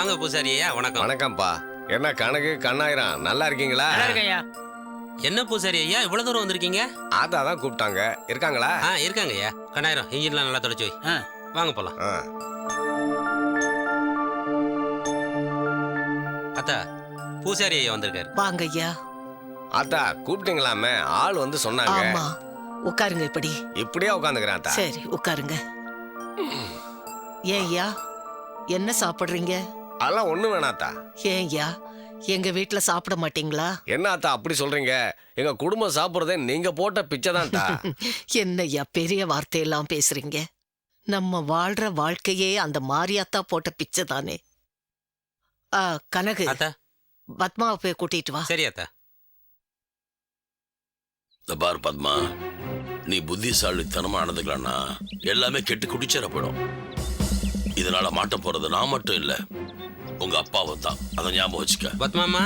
வாங்க பூசாரி ஐயா வணக்கம். வணக்கம்ப்பா. என்ன கணக்கு கண்ணாயிரம் நல்லா இருக்கீங்களா? என்ன பூசாரி ஐயா இவ்வளவு தூரம் வந்திருக்கீங்க? ஆத்தா தான் கூப்பிட்டாங்க. இருக்காங்களா? ஆ இருக்காங்க ஐயா. கண்ணாயிரம் இன்ஜின்லாம் நல்லா தொடச்சு வை. ஆ. வாங்க போலாம். ஆ. அத்தா பூசாரி ஐயா வந்திருக்காரு. வாங்க ஐயா. ஆத்தா கூப்பிட்டீங்களாமே? ஆள் வந்து சொன்னாங்க. ஆமா. உட்காருங்க இப்படி. இப்படியே உட்காந்துக்கிறேன் ஆத்தா சரி உட்காருங்க. ஏன் ஐயா என்ன சாப்பிடுறீங்க? அதெல்லாம் ஒண்ணு வேணாத்தா ஏன் ஐயா எங்க வீட்ல சாப்பிட மாட்டீங்களா? என்ன ஆத்தா அப்படி சொல்றீங்க? எங்க குடும்பம் சாப்பிடுறதே நீங்க போட்ட பிச்சை தான்டா என்ன ஐயா பெரிய வார்த்தையெல்லாம் பேசுறீங்க? நம்ம வாழ்ற வாழ்க்கையே அந்த மாரியாத்தா போட்ட பிச்சை தானே. ஆ, கனகு அத்தா. பத்மாவை போய் கூட்டிட்டு வா. சரி அத்தா. இந்த பார் பத்மா நீ புத்திசாலித்தனமா நடந்துக்கலன்னா எல்லாமே கெட்டு குடிச்சேர போயிடும் இதனால மாட்டம் போறது நான் மட்டும் இல்ல. உங்க அப்பாவும் தான். அதை ஞாபகம் வச்சுக்க. பத்மாமா?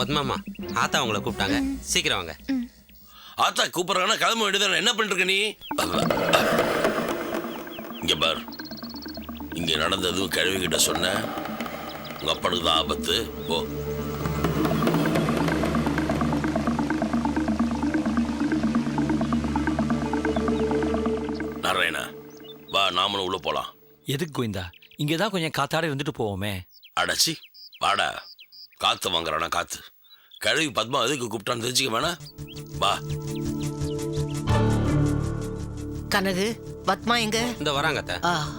பத்மாமா ஆத்தா உங்களை கூப்பிட்டாங்க. சீக்கிரம் வாங்க. ஆத்தா கூப்பிடுறாங்கன்னா கிளம்ப வேண்டியதானே என்ன பண்ணிட்டு இருக்க நீ? இங்க பார். இங்க நடந்ததும் கிழவி கிட்ட சொன்ன. உங்க அப்பனுக்கு தான் ஆபத்து. போ. நாராயணா வா நாமளும் உள்ள போலாம். எதுக்கு கோவிந்தா? இங்கே தான் கொஞ்சம் காத்தாட இருந்துட்டு போவோமே. அடச்சி வாடா. காத்து வாங்குறானா காத்து. கழுவி பத்மா எதுக்கு கூப்பிட்டான்னு தெரிஞ்சுக்க வேணா? வா. கனகு பத்மா எங்க? இந்த வராங்க ஆ.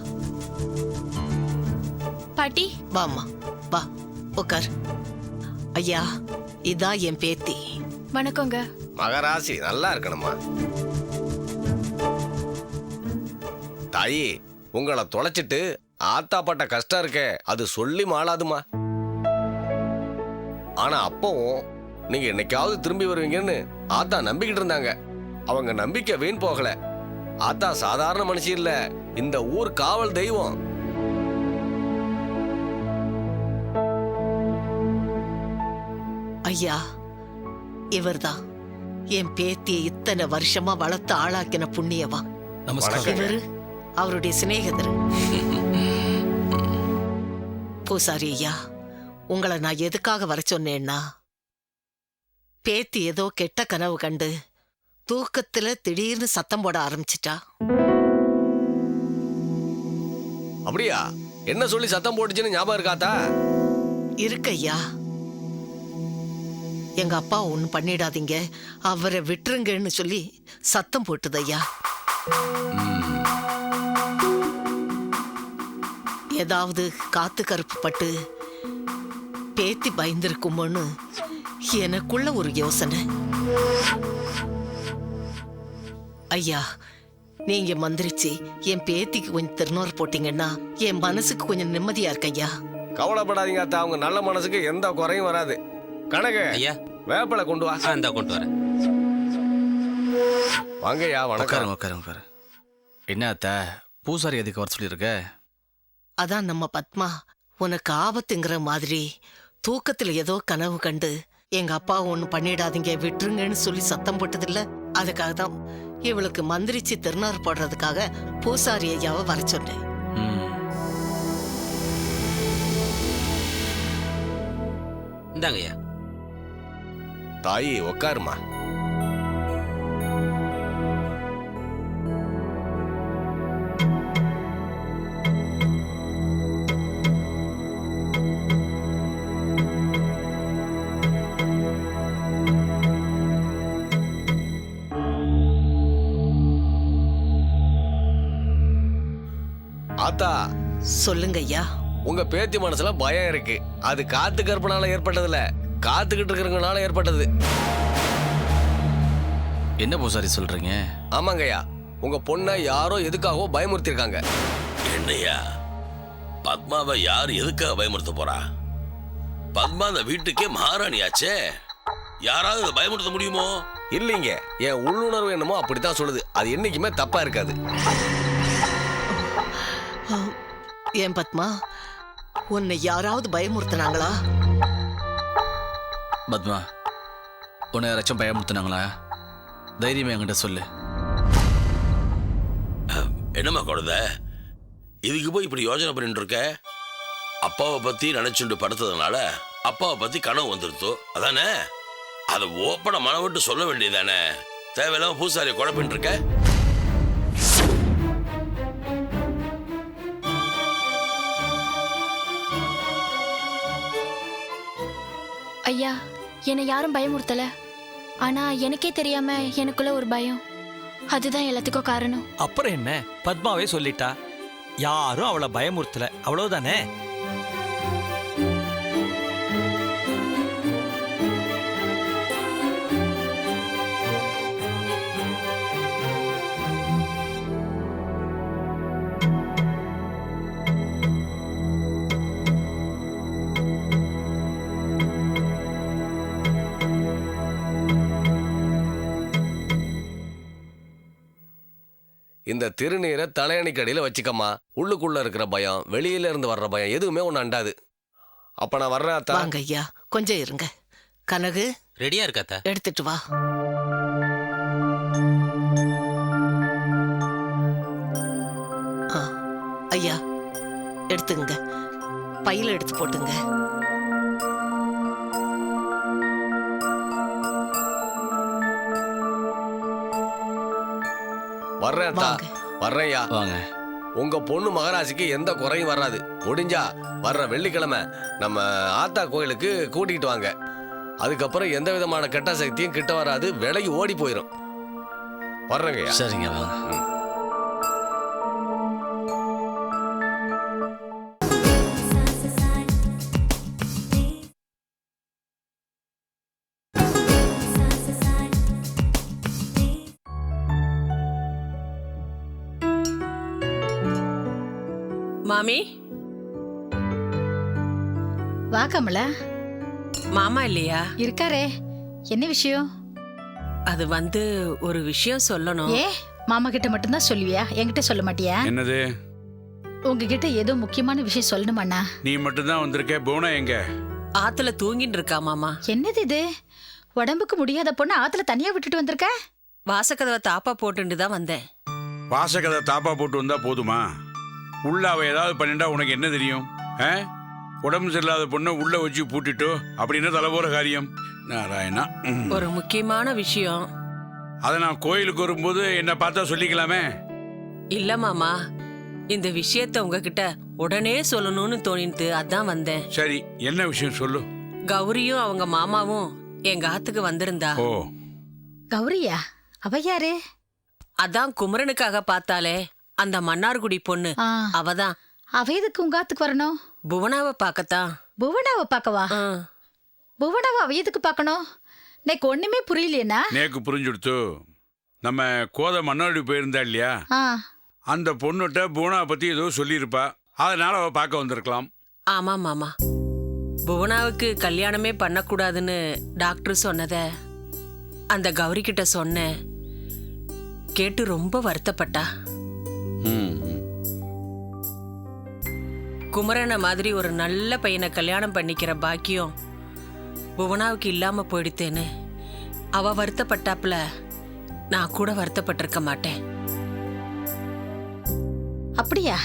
பாட்டி? வாம்மா வா உட்கார் ஐயா இதான் என் பேத்தி. வணக்கங்க. மகராசி நல்லா இருக்கணுமா? தாயி உங்களை தொலைச்சிட்டு ஆத்தா பட்ட கஷ்டம் இருக்கே அது சொல்லி மாளாதுமா? ஆனா அப்பவும் நீங்க என்னைக்காவது திரும்பி வருவீங்கன்னு ஆத்தா நம்பிக்கிட்டு இருந்தாங்க. அவங்க நம்பிக்கை வீண் போகல. ஆத்தா சாதாரண மனுஷி இல்ல இந்த ஊர் காவல் தெய்வம். ஐயா இவர்தான் என் பேத்தியை இத்தனை வருஷமா வளர்த்து ஆளாக்கின புண்ணியவா. நமஸ்காரம். அவருடைய சிநேகிதர். பூசாரி ஐயா உங்களை நான் எதுக்காக வர சொன்னேன்னா பேத்தி ஏதோ கெட்ட கனவு கண்டு தூக்கத்துல திடீர்னு சத்தம் போட ஆரம்பிச்சிட்டா. அப்படியா? என்ன சொல்லி சத்தம் போட்டுச்சுன்னு ஞாபகம் இருக்காத்தா? இருக்கு ஐயா. எங்க அப்பா ஒண்ணு பண்ணிடாதீங்க. அவரை விட்டுருங்கன்னு சொல்லி சத்தம் போட்டுது ஐயா. ஏதாவது காத்து கருப்பு பட்டு பேத்தி பயந்திருக்குமோன்னு எனக்குள்ள ஒரு யோசனை. ஐயா நீங்க மந்திரிச்சு என் பேத்திக்கு கொஞ்சம் திருநூறு போட்டீங்கன்னா என் மனசுக்கு கொஞ்சம் நிம்மதியா இருக்கு ஐயா. கவலைப்படாதீங்க அத்தா. அவங்க நல்ல மனசுக்கு எந்த குறையும் வராது. கணக்கு ஐயா. வேப்பிலை கொண்டு வா. இந்தா கொண்டு வரேன். வாங்கய்யா வணக்கம். உட்காருங்க உட்காருங்க உட்காரு என்ன அத்த? பூசாரி எதுக்கு வர சொல்லியிருக்க? அதான் நம்ம பத்மா. உனக்கு ஆபத்துங்கிற மாதிரி. தூக்கத்துல ஏதோ கனவு கண்டு எங்க அப்பா ஒண்ணு பண்ணிடாதீங்க விட்டுருங்கன்னு சொல்லி சத்தம் போட்டதில்ல. அதுக்காக தான் இவளுக்கு மந்திரிச்சு திருநார் போடுறதுக்காக பூசாரி ஐயாவை வர சொன்னேன். ம். இந்தாங்க ஐயா தாயி உட்காருமா ஆத்தா சொல்லுங்க ஐயா உங்க பேத்தி மனசுல பயம் இருக்கு. அது காத்து கற்பனால ஏற்பட்டதுல காத்துக்கிட்டு இருக்கிறவங்கனால ஏற்பட்டது. என்ன பூசாரி சொல்றீங்க? ஆமாங்கய்யா. உங்க பொண்ணை யாரோ எதுக்காகவோ பயமுறுத்திருக்காங்க. என்னையா பத்மாவை யார் எதுக்காக பயமுறுத்த போறா? பத்மா அந்த வீட்டுக்கே மகாராணியாச்சே? யாராவது இதை பயமுறுத்த முடியுமோ? இல்லைங்க. என் உள்ளுணர்வு என்னமோ அப்படித்தான் சொல்லுது. அது என்னைக்குமே தப்பா இருக்காது. ஏன் பத்மா? உன்னை யாராவது பயமுறுத்துனாங்களா? பத்மா உன்னை யாராச்சும் பயமுறுத்துனாங்களா? தைரியமே என்கிட்ட சொல்லு. என்னம்மா குழந்தை இதுக்கு போய் இப்படி யோசனை பண்ணிட்டு இருக்க? அப்பாவை பத்தி நினைச்சுட்டு படுத்ததுனால அப்பாவை பத்தி கனவு வந்துருத்தோ. அதானே? அதை ஓப்பன மனம் விட்டு சொல்ல வேண்டியதானே தேவையில்லாம பூசாரியை குழப்பின்னு இருக்க? ஐயா என்னை யாரும் பயமுறுத்தல. ஆனா எனக்கே தெரியாம எனக்குள்ள ஒரு பயம். அதுதான் எல்லாத்துக்கும் காரணம். அப்புறம் என்ன? பத்மாவே சொல்லிட்டா. யாரும் அவளை பயமுறுத்தல. அவ்வளவுதானே? இந்த திருநீரை தலையணைக்கு அடியில வச்சுக்கம்மா. உள்ளுக்குள்ள இருக்கிற பயம் வெளியில இருந்து வர்ற பயம் எதுவுமே ஒண்ணு அண்டாது. அப்ப நான் வர்றேன் அத்தா. வாங்க ஐயா கொஞ்சம் இருங்க. கனகு ரெடியா இருக்காத்தா எடுத்துட்டு வா. ஆ, ஐயா எடுத்துங்க பையில எடுத்து போட்டுங்க. வர்றேன் அத்தா வாங்க. வர்றேன்யா. வாங்க. உங்க பொண்ணு மகராசிக்கு எந்த குறையும் வராது. முடிஞ்சா வர்ற வெள்ளிக்கிழமை நம்ம ஆத்தா கோயிலுக்கு கூட்டிகிட்டு வாங்க. அதுக்கப்புறம் எந்த விதமான கெட்ட சக்தியும் கிட்ட வராது. விலகி ஓடி போயிடும் வர்றேங்கய்யா. சரிங்க வாங்க மாமி? வா கமலா. மாமா இல்லையா? இருக்காரே. என்ன விஷயம்? அது வந்து ஒரு விஷயம் சொல்லணும். ஏ மாமா கிட்ட மட்டும்தான் சொல்லுவியா? என்கிட்ட சொல்ல மாட்டியா? என்னது? உங்ககிட்ட ஏதோ முக்கியமான விஷயம் சொல்லணுமாண்ணா? நீ மட்டும்தான் வந்திருக்க? போனா எங்க? ஆத்துல தூங்கிட்டு இருக்கா மாமா. என்னது இது? உடம்புக்கு முடியாத பொண்ணு ஆத்துல தனியா விட்டுட்டு வந்திருக்க? வாசக்கதவை தாப்பா போட்டுட்டு தான் வந்தேன். வாசக்கதை தாப்பா போட்டு வந்தா போதுமா? உள்ள அவ ஏதாவது பண்ணிட்டா உனக்கு என்ன தெரியும்? ஆ? உடம்பு சரியில்லாத பொண்ணை உள்ள வச்சு பூட்டிட்டோ? அப்படின்னு தலைபோற காரியம். நாராயணா. ஒரு முக்கியமான விஷயம். அதை நான் கோயிலுக்கு வரும்போது என்ன பார்த்தா சொல்லிக்கலாமே? இல்ல மாமா. இந்த விஷயத்த உங்ககிட்ட உடனே சொல்லணும்னு தோணிட்டு அதான் வந்தேன். சரி என்ன விஷயம் சொல்லு? கௌரியும் அவங்க மாமாவும் எங்க ஆத்துக்கு வந்திருந்தா. ஓ. கௌரியா? அவ யாரு? அதான் குமரனுக்காக பார்த்தாலே. அந்த மன்னார்குடி பொண்ணு. ஆ, அவதான். அவ எதுக்கு உங்க ஆத்துக்கு வரணும்? புவனாவை பார்க்கத்தான் புவனாவை பார்க்கவா ஆ. புவனாவை அவ எதுக்கு பார்க்கணும் எனக்கு ஒண்ணுமே புரியலையேண்ணா. நேக்கு புரிஞ்சுடுத்து. நம்ம கோதை மன்னாடி போயிருந்தா இல்லையா? ஆ. அந்த பொண்ணுகிட்ட பூனா பத்தி ஏதோ சொல்லியிருப்பா. அதனால அவ பார்க்க வந்திருக்கலாம். ஆமா மாமா. புவனாவுக்கு கல்யாணமே பண்ணக்கூடாதுன்னு டாக்டர் சொன்னத அந்த கௌரி கிட்ட சொன்னேன். கேட்டு ரொம்ப வருத்தப்பட்டா. குமரனை மாதிரி ஒரு நல்ல பையனை கல்யாணம் பண்ணிக்கிற பாக்கியம் புவனாவுக்கு இல்லாம போயிடுத்தேன்னு அவ வருத்தப்பட்டாப்புல நான் கூட வருத்தப்பட்டிருக்க மாட்டேன். அப்படியா?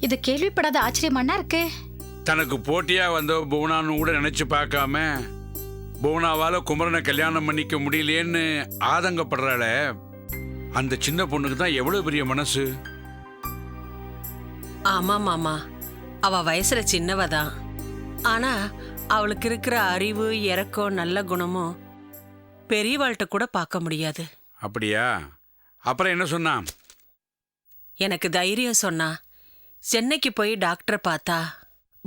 இது கேள்விப்படாத ஆச்சரியமாண்ணா இருக்கு? தனக்கு போட்டியா வந்த புவனான்னு கூட நினைச்சு பார்க்காம புவனாவால குமரனை கல்யாணம் பண்ணிக்க முடியலையேன்னு ஆதங்கப்படுறாள. அந்த சின்ன பொண்ணுக்கு தான் எவ்வளவு பெரிய மனசு? ஆமா மாமா. அவ வயசுல சின்னவ தான். ஆனா அவளுக்கு இருக்கிற அறிவு இறக்கம் நல்ல குணமும் பெரியவாள்கிட்ட கூட பார்க்க முடியாது. அப்படியா? அப்புறம் என்ன சொன்னான்? எனக்கு தைரியம் சொன்னா சென்னைக்கு போய் டாக்டரை பார்த்தா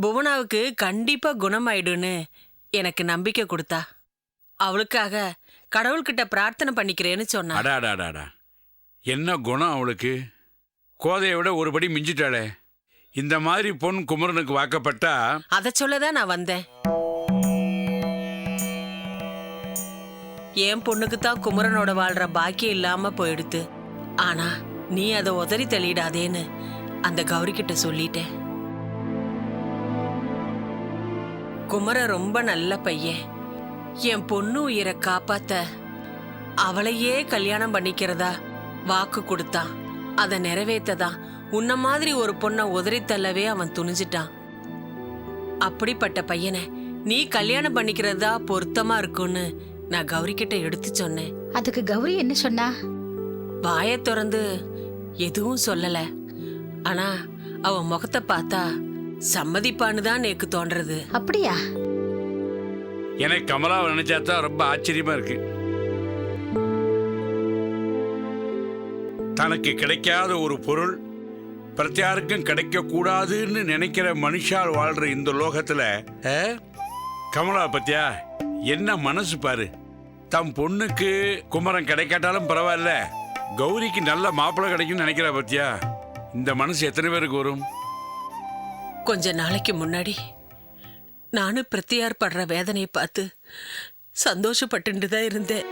புவனாவுக்கு கண்டிப்பா குணமாயிடுன்னு எனக்கு நம்பிக்கை கொடுத்தா. அவளுக்காக கடவுள்கிட்ட பிரார்த்தனை பண்ணிக்கிறேன்னு சொன்னா. அடாடாடாடா என்ன குணம் அவளுக்கு? கோதையை விட ஒரு படி மிஞ்சிட்டாளே. இந்த மாதிரி பொன் குமரனுக்கு வாக்கப்பட்டா அதை சொல்லதான் நான் வந்தேன். என் பொண்ணுக்கு தான் குமரனோட வாழ்ற பாக்கியம் இல்லாம போயிடுத்து. ஆனா நீ அதை உதறி தள்ளிடாதேன்னு அந்த கௌரி கிட்ட சொல்லிட்டேன். குமர ரொம்ப நல்ல பையன். என் பொண்ணு உயிரை காப்பாத்த அவளையே கல்யாணம் பண்ணிக்கிறதா வாக்கு கொடுத்தான். அதை நிறைவேற்றதான் உன்ன மாதிரி ஒரு பொண்ணை உதறி தள்ளவே அவன் துணிஞ்சிட்டான். அப்படிப்பட்ட பையனை நீ கல்யாணம் பண்ணிக்கிறதா பொருத்தமா இருக்கும்னு நான் கௌரி கிட்ட எடுத்து சொன்னேன். அதுக்கு கௌரி என்ன சொன்னா? வாயை திறந்து எதுவும் சொல்லல. ஆனா அவ முகத்தை பார்த்தா சம்மதிப்பான்னு தான் எனக்கு தோன்றது. அப்படியா? எனக்கு கமலாவை நினைச்சா தான் ரொம்ப ஆச்சரியமா இருக்கு. தனக்கு கிடைக்காத ஒரு பொருள் பிரத்தியாருக்கும் கிடைக்க கூடாதுன்னு நினைக்கிற மனுஷால் வாழ்ற இந்த லோகத்துல கமலா பத்தியா என்ன மனசு பாரு. தம் பொண்ணுக்கு குமரன் கிடைக்காட்டாலும் பரவாயில்ல. கௌரிக்கு நல்ல மாப்பிள்ளை கிடைக்கும்னு நினைக்கிறா பத்தியா. இந்த மனசு எத்தனை பேருக்கு வரும்? கொஞ்ச நாளைக்கு முன்னாடி நானும் பிரத்தியார் படுற வேதனையை பார்த்து சந்தோஷப்பட்டு தான் இருந்தேன்.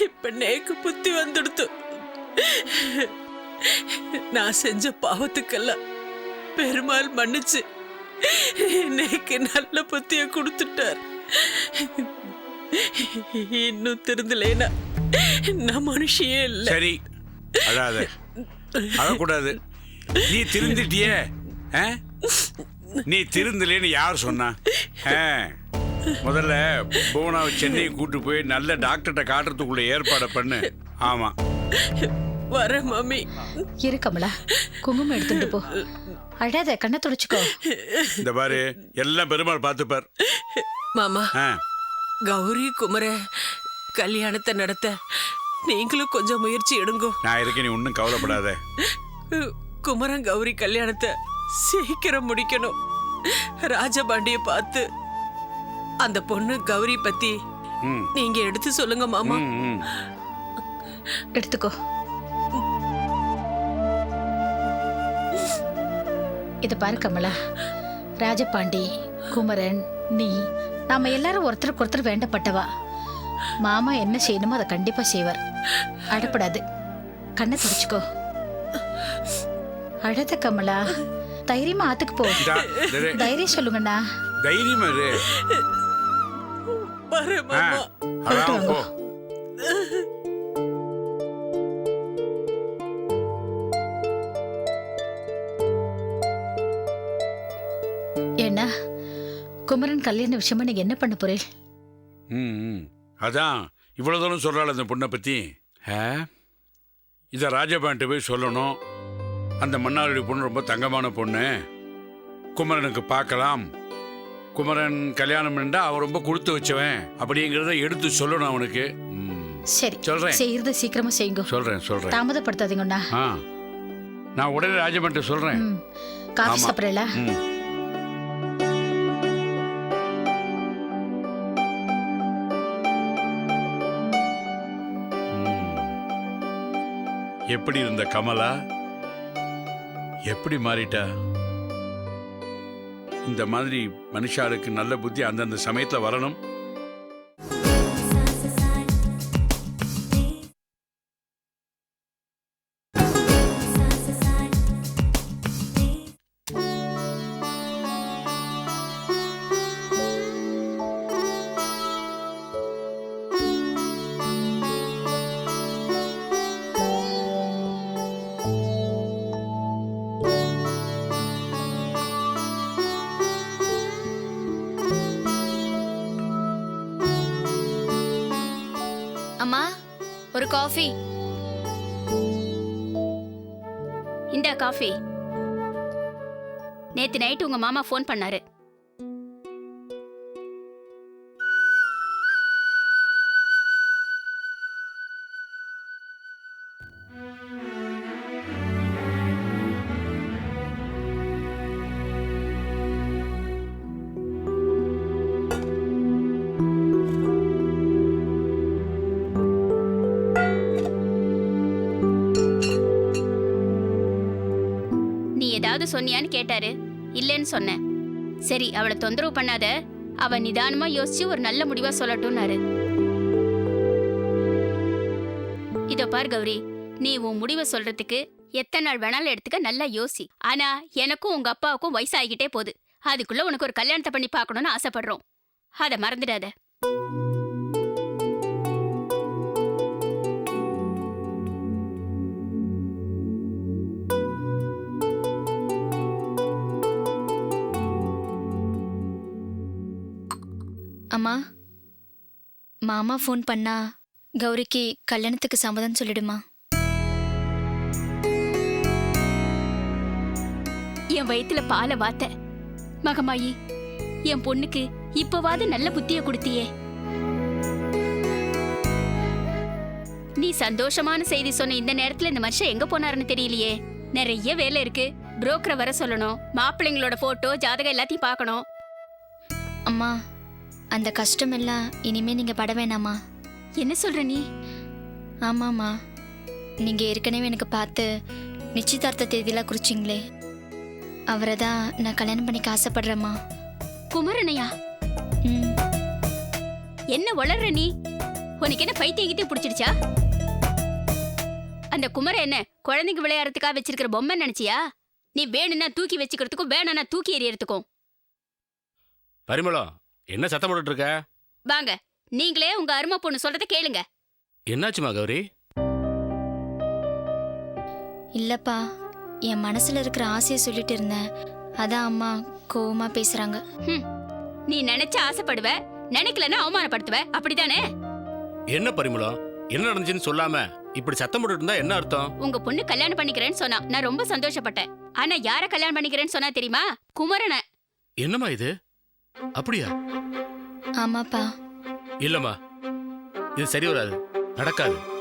இப்ப நேக்கு புத்தி வந்துடுத்து. நான் செஞ்ச பாவத்துக்கெல்லாம் பெருமாள் மன்னிச்சு நேக்கு நல்ல புத்திய கொடுத்துட்டார். இன்னும் திருந்தலேனா நான் மனுஷியே இல்லை. சரி அழாத. அழக்கூடாது. நீ திருந்திட்டியே? ஆ? நீ திருந்தலேன்னு யார் சொன்னா? முதல்ல புவனாவை சென்னை கூட்டு போய் நல்ல டாக்டர்கிட்ட காட்டுறதுக்குள்ள ஏற்பாடை பண்ணு. ஆமா. வர மம்மி. இரு கமலா. குங்குமம் எடுத்துட்டு போ. அழாத கண்ணை துடைச்சுக்கோ. இந்த பாரு எல்லாம் பெருமாள் பார்த்துப்பார். மாமா ஆ. கௌரி குமர கல்யாணத்தை நடத்த நீங்களும் கொஞ்சம் முயற்சி எடுங்கோ. நான் இருக்கேன் நீ ஒன்றும் கவலைப்படாத. குமரன் கௌரி கல்யாணத்தை சீக்கிரம் முடிக்கணும். ராஜபாண்டிய பார்த்து அந்த பொண்ணு கௌரி பத்தி நீங்க எடுத்து சொல்லுங்க மாமா. எடுத்துக்கோ. இத பாரு கமலா. ராஜபாண்டி குமரன் நீ நாம எல்லாரும் ஒருத்தருக்கு ஒருத்தர் வேண்டப்பட்டவா? மாமா என்ன செய்யணுமோ அதை கண்டிப்பா செய்வார். அடப்படாது. கண்ணை துடிச்சுக்கோ. அழத கமலா. தைரியமா ஆத்துக்கு போ. தைரியம் சொல்லுங்கண்ணா. தைரியமா இரு வர ஆ, மாமா அழாம போ. ஏன்னா குமரன் கல்யாண விஷயமா நீங்க என்ன பண்ண போறீ? ம் ம். அதான் இவ்வளோ தூரம் சொல்கிறாள் அந்த பொண்ணை பற்றி ஆ? இதை ராஜபாண்ட்டு போய் சொல்லணும். அந்த மன்னாருடைய பொண்ணு ரொம்ப தங்கமான பொண்ணு. குமரனுக்கு பார்க்கலாம். குமரன் கல்யாணம் பண்ணா அவன் ரொம்ப கொடுத்து வச்சவன் அப்படிங்கிறத எடுத்து சொல்லணும் அவனுக்கு. சரி. சொல்றேன். செய்யறது சீக்கிரமா செய்யுங்க. சொல்றேன் சொல்றேன். தாமதப்படுத்தாதீங்கண்ணா. நான் உடனே ராஜபாண்ட்டு சொல்றேன். காஃபி. சாப்பிடல. எப்படி இருந்த கமலா? எப்படி மாறிட்டா? இந்த மாதிரி மனுஷாளுக்கு நல்ல புத்தி அந்தந்த சமயத்தில் வரணும். ஒரு காஃபி. இந்த காஃபி. நேத்து நைட் உங்க மாமா ஃபோன் பண்ணாரு. ஏதாவது சொன்னியான்னு கேட்டாரு. இல்லைன்னு சொன்னேன். சரி அவளை தொந்தரவு பண்ணாத. அவ நிதானமா யோசிச்சு ஒரு நல்ல முடிவா சொல்லட்டும்னாரு. இதோ பார் கௌரி நீ உன் முடிவை சொல்றதுக்கு எத்தனை நாள் வேணாலும் எடுத்துக்க நல்லா யோசி. ஆனா எனக்கும் உங்க அப்பாவுக்கும் வயசாகிக்கிட்டே போகுது. அதுக்குள்ள உனக்கு ஒரு கல்யாணத்தை பண்ணி பார்க்கணும்னு ஆசைப்படுறோம். அதை மறந்துடாத. அம்மா. மாமா ஃபோன் பண்ணா கௌரிக்கு கல்யாணத்துக்கு சம்மதம் சொல்லிடுமா? என் வயித்துல பாலை வாத்த. மகமாயி என் பொண்ணுக்கு இப்பவாது நல்ல புத்திய கொடுத்தியே. நீ சந்தோஷமான செய்தி சொன்ன இந்த நேரத்துல இந்த மனுஷன் எங்க போனாருன்னு தெரியலையே. நிறைய வேலை இருக்கு. புரோக்கரை வர சொல்லணும். மாப்பிள்ளைங்களோட போட்டோ ஜாதகம் எல்லாத்தையும் பார்க்கணும். அம்மா அந்த கஷ்டம் எல்லாம் இனிமே நீங்க பட வேணாமா? என்ன சொல்ற நீ? ஆமாம்மா. நீங்க ஏற்கனவே எனக்கு பார்த்து நிச்சயதார்த்த தேதியெல்லாம் குறிச்சிங்களே. அவரை தான் நான் கல்யாணம் பண்ணிக்க ஆசைப்படுறேம்மா. குமரனையா? ம். என்ன வளர்ற நீ? உனக்கு என்ன பைத்தியம் கிட்டே பிடிச்சிடுச்சா? அந்த குமர என்ன குழந்தைங்க விளையாடுறதுக்காக வச்சிருக்கிற பொம்மை நினைச்சியா? நீ வேணும்னா தூக்கி வச்சுக்கிறதுக்கும் வேணும்னா தூக்கி எறியறதுக்கும். பரிமளம் என்ன சத்தம் போட்டுட்டு இருக்க வாங்க நீங்களே உங்க அருமை பொண்ணு சொல்றத கேளுங்க. என்னாச்சுமா கௌரி? இல்லப்பா என் மனசுல இருக்கிற ஆசையை சொல்லிட்டு இருந்தேன். அதான் அம்மா கோவமா பேசுறாங்க. நீ நினைச்ச ஆசைப்படுவ நினைக்கலன்னா அவமானப்படுத்துவ அப்படிதானே என்ன பரிமளம்? என்ன நடந்துச்சுன்னு சொல்லாம இப்படி சத்தம் போட்டுட்டு இருந்தா என்ன அர்த்தம்? உங்க பொண்ணு கல்யாணம் பண்ணிக்கிறேன்னு சொன்னா நான் ரொம்ப சந்தோஷப்பட்டேன். ஆனா யார கல்யாணம் பண்ணிக்கிறேன்னு சொன்னா தெரியுமா? குமரனை. என்னம்மா இது? அப்படியா? ஆமாப்பா. இல்லம்மா. இது சரி வராது. நடக்காது.